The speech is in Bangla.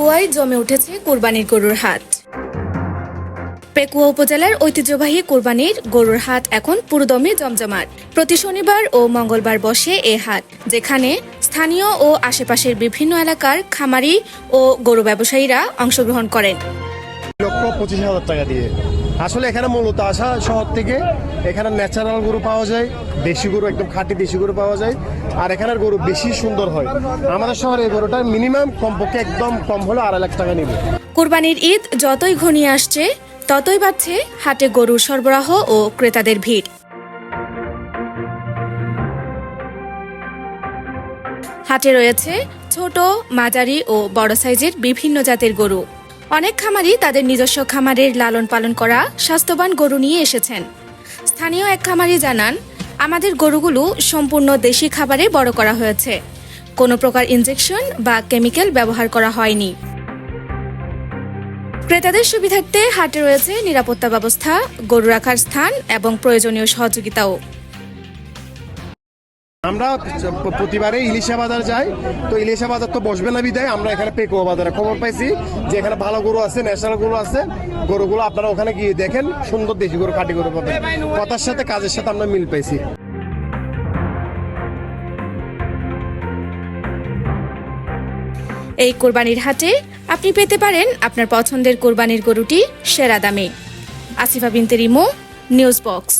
পেকুয়ায় জমে উঠেছে কোরবানির গরুর হাট। পেকুয়া উপজেলার ঐতিহ্যবাহী কোরবানির গরুর হাট এখন পুরোদমে জমজমাট। প্রতি শনিবার ও মঙ্গলবার বসে এ হাট, যেখানে স্থানীয় ও আশেপাশের বিভিন্ন এলাকার খামারি ও গরু ব্যবসায়ীরা অংশগ্রহণ করেন। লক্ষ পঁচিশ হাজার টাকা দিয়ে। আসলে এখানে মূলত আসা শহর থেকে এখানে ন্যাচারাল গরু পাওয়া যায়, দেশি গরু একদম খাঁটি দেশি গরু পাওয়া যায়, আর এখানের গরু বেশি সুন্দর হয়। আমাদের শহরে এই গরুটা মিনিমাম কমপক্ষে একদম কম হলে আড়াই লাখ টাকা নেবে। কোরবানির ঈদ যতই ঘনিয়ে আসছে, ততই বাড়ছে হাটে গরুর সরবরাহ ও ক্রেতাদের ভিড়। হাটে রয়েছে ছোট, মাঝারি ও বড় সাইজের বিভিন্ন জাতের গরু। অনেক খামারি তাদের নিজস্ব খামারের লালন পালন করা স্বাস্থ্যবান গরু নিয়ে এসেছেন। স্থানীয় এক খামারি জানান, আমাদের গরুগুলো সম্পূর্ণ দেশি খাবারে বড় করা হয়েছে। কোনো প্রকার ইনজেকশন বা কেমিক্যাল ব্যবহার করা হয়নি। ক্রেতাদের সুবিধার্থে হাটে রয়েছে নিরাপত্তা ব্যবস্থা, গরু রাখার স্থান এবং প্রয়োজনীয় সহযোগিতাও। আমরা প্রতিবারে ইলিশা বাজার যাই। তো ইলিশা বাজার তো বসবে না বিদায়, আমরা এখানে পেকুয়া বাজারে খবর পাইছি যে এখানে ভালো গরু আছে ন্যাশনাল গরু আছে। গরুগুলো আপনারা ওখানে গিয়ে দেখেন, সুন্দর দেশি গরু কাটি গরু পাবেন। কথার সাথে কাজের সাথে আমরা মিল পাইছি। এই কোরবানির হাটে আপনি পেতে পারেন আপনার পছন্দের কোরবানির গরুটি সেরা দামে। Asifa Binte Rimo, news box.